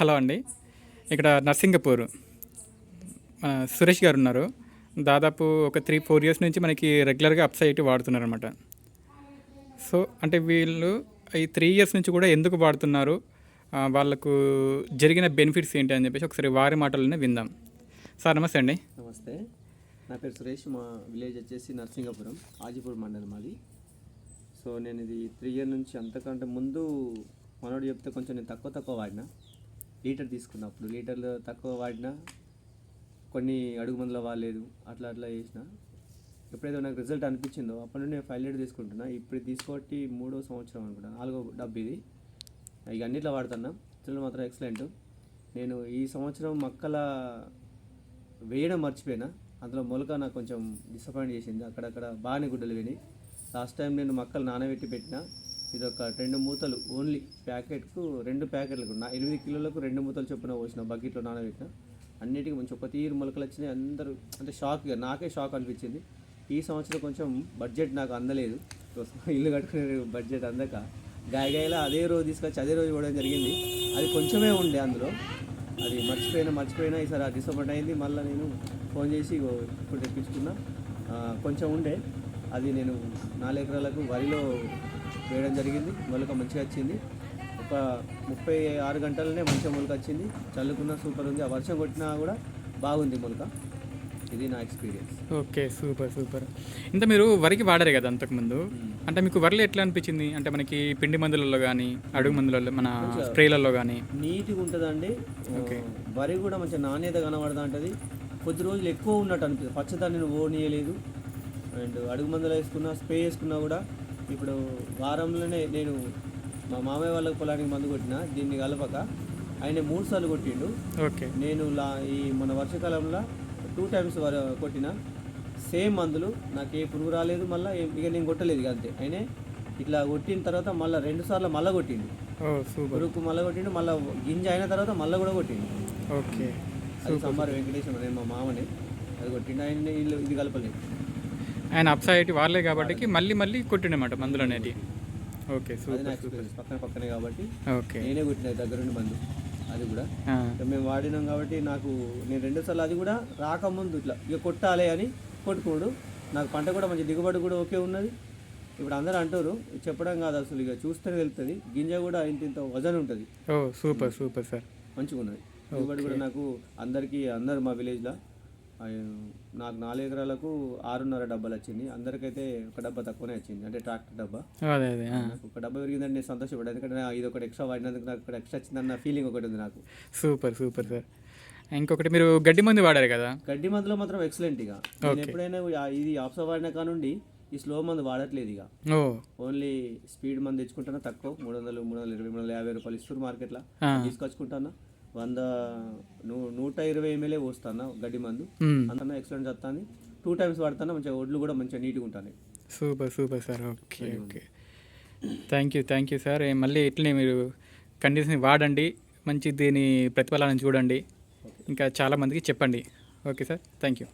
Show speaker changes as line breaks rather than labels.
Hello అండి. ఇక్కడ నర్సింగపూర్. సురేష్ గారు ఉన్నారు. దాదాపు ఒక త్రీ ఫోర్ ఇయర్స్ నుంచి మనకి రెగ్యులర్గా అప్సైట్ వాడుతున్నారు అనమాట సో అంటే వీళ్ళు ఈ త్రీ ఇయర్స్ నుంచి కూడా ఎందుకు వాడుతున్నారు? వాళ్ళకు జరిగిన బెనిఫిట్స్ ఏంటి అని చెప్పేసి ఒకసారి వారి మాటలనే విందాం. సార్ నమస్తే అండి.
నమస్తే. నా పేరు సురేష్. మా విలేజ్ వచ్చేసి నరసింగపురం ఆజిపూర్ మండలం మాది. సో నేను ఇది త్రీ ఇయర్ నుంచి అంతకంటే ముందు మనోడు చెప్తే కొంచెం నేను తక్కువ తక్కువ వాడినా. లీటర్ తీసుకున్నప్పుడు లీటర్లు తక్కువ వాడినా కొన్ని అడుగు మందులో వాడలేదు అట్లా అట్లా చేసిన. ఎప్పుడైతే నాకు రిజల్ట్ అనిపించిందో అప్పటి నుండి నేను ఫైవ్ లీటర్ తీసుకుంటున్నా. ఇప్పుడు తీసుకోటి మూడో సంవత్సరం అనుకుంటా నాలుగో డబ్బు ఇది. ఇక అన్నిట్లో వాడుతున్నా. చిల్లర మాత్రం ఎక్సలెంట్. నేను ఈ సంవత్సరం మక్కల వేయడం మర్చిపోయినా. అందులో మొలక నాకు కొంచెం డిసప్పాయింట్ చేసింది. అక్కడక్కడ బాగానే గుడ్డలు విని లాస్ట్ టైం నేను మొక్కలు నానబెట్టి పెట్టిన. ఇది ఒక రెండు మూతలు ఓన్లీ ప్యాకెట్కు రెండు ప్యాకెట్లకు నా ఎనిమిది కిలోలకు రెండు మూతలు చొప్పున పోసిన బకెట్లో నానబెట్టిన. అన్నిటికీ మంచి ఒక తీరు మొలకలు వచ్చినాయి. అందరూ అంటే షాక్గా నాకే షాక్ అనిపించింది. ఈ సంవత్సరం కొంచెం బడ్జెట్ నాకు అందలేదు. ఇల్లు కట్టుకునే బడ్జెట్ అందక. గాయగాయలా అదే రోజు తీసుకొచ్చి అదే రోజు ఇవ్వడం జరిగింది. అది కొంచెమే ఉండే అందులో. అది మర్చిపోయినా మర్చిపోయినా ఈసారి డిసప్పాయింట్ అయింది. మళ్ళీ నేను ఫోన్ చేసి ఇప్పుడు తెప్పించుకున్నా. కొంచెం ఉండే. అది నేను నాలుగు ఎకరాలకు వరిలో వేయడం జరిగింది. మొలక మంచిగా వచ్చింది. ఒక ముప్పై ఆరు గంటలనే మంచిగా మొలక వచ్చింది. చల్లుకున్న సూపర్ ఉంది. ఆ వర్షం కొట్టినా కూడా బాగుంది మొలక. ఇది నా ఎక్స్పీరియన్స్.
Okay super super. ఇంత మీరు వరికి వాడారు కదా అంతకుముందు? అంటే మీకు వరిలో ఎట్లా అనిపించింది? అంటే మనకి పిండి మందులలో కానీ అడుగు మందులలో మన స్ప్రేలలో కానీ
నీట్గా ఉంటుందండి.
ఓకే.
వరి కూడా మంచిగా నాణ్యత కనబడతా ఉంటుంది. కొద్ది రోజులు ఎక్కువ ఉన్నట్టు అనిపిస్తుంది పచ్చదాన్ని ఓనియలేదు అండ్ అడుగు మందులు వేసుకున్నా స్ప్రే వేసుకున్నా కూడా ఇప్పుడు వారంలోనే నేను మా మామయ్య వాళ్ళకి పొలానికి మందు కొట్టిన దీన్ని కలపక ఆయన మూడు సార్లు కొట్టిండు.
ఓకే.
నేను లా ఈ మన వర్షాకాలంలో టూ టైమ్స్ కొట్టిన సేమ్ మందులు నాకు ఏ పురుగు రాలేదు మళ్ళీ ఇక నేను కొట్టలేదు అంతే. అయినే ఇట్లా కొట్టిన తర్వాత మళ్ళీ రెండు సార్లు మళ్ళీ కొట్టిండు. పురుగుకు మళ్ళీ కొట్టిండు మళ్ళీ గింజ అయిన తర్వాత మళ్ళీ కూడా కొట్టిండు.
ఓకే.
అది సంబారు వెంకటేశ్వర మా మామని అది కొట్టిండు. ఆయన వీళ్ళు ఇది కలపలేదు.
ఆయన అప్సైట్ వాళ్ళే కాబట్టి మళ్ళీ మళ్ళీ కొట్టిండమాట మందులు అనేది. ఓకే సూపర్
పక్కన పక్కనే కాబట్టి
ఓకే.
నేనే కొట్టిన దగ్గరుండి మందు. అది కూడా. మేము వాడినాం కాబట్టి నాకు నేను రెండు సార్లు అది కూడా రాకముందు ఇట్లా ఇక కొట్టాలి అని కొట్టుకోడు నాకు పంట కూడా మంచి దిగుబడి కూడా ఓకే ఉన్నది. ఇప్పుడు అందరూ అంటారు చెప్పడం కాదు అసలు ఇక చూస్తేనే వెళ్తుంది గింజ కూడా ఇంత ఇంత వజన్ ఉంటుంది.
Super super sir.
మంచిగా ఉన్నది దిగుబడి కూడా నాకు అందరికీ అందరు మా విలేజ్లో నాకు నాలుగు ఎకరాలకు ఆరున్నర డబ్బాలు వచ్చింది. అందరికైతే ఒక డబ్బా తక్కువనే వచ్చింది. అంటే ట్రాక్టర్ డబ్బా.
అదే అదే
ఒక డబ్బా పెరిగిందని నేను సంతోషపడ్డా ఎందుకంటే ఇది ఒకటి ఎక్స్ట్రా వాడినందుకు నాకు ఇక్కడ ఎక్స్ట్రా వచ్చిందన్న ఫీలింగ్ ఒకటి ఉంది నాకు.
Super super sir. ఇంకొకటి మీరు గడ్డి మందు వాడారు కదా?
గడ్డి మందులో మాత్రం ఎక్సలెంట్ ఇక. నేను ఎప్పుడైనా ఇది ఆప్సా వాడిన కానుండి ఈ స్లో మందు వాడట్లేదు ఇక. ఓన్లీ స్పీడ్ మందు తెచ్చుకుంటానా తక్కువ? మూడు వందలు మూడు వందల ఇరవై మూడు వందల యాభై రూపాయలు ఇస్తారు మార్కెట్లో. తీసుకొచ్చుకుంటానా? వంద నూ- నూట ఇరవై ఎంఎల్ఏ పోస్తానా గడ్డి మందు.
మ్మ్.
అంతనా ఎక్సలెంట్ వస్తాను టూ టైమ్స్ వాడతాను మంచిగా ఒడ్లు కూడా మంచిగా నీట్గా ఉంటాయి
super super sir. Okay okay. Thank you thank you sir. మళ్ళీ ఇట్లనే మీరు కండిషన్ వాడండి మంచి దీని ప్రతిఫలాన్ని చూడండి. ఇంకా చాలామందికి చెప్పండి. Okay sir. Thank you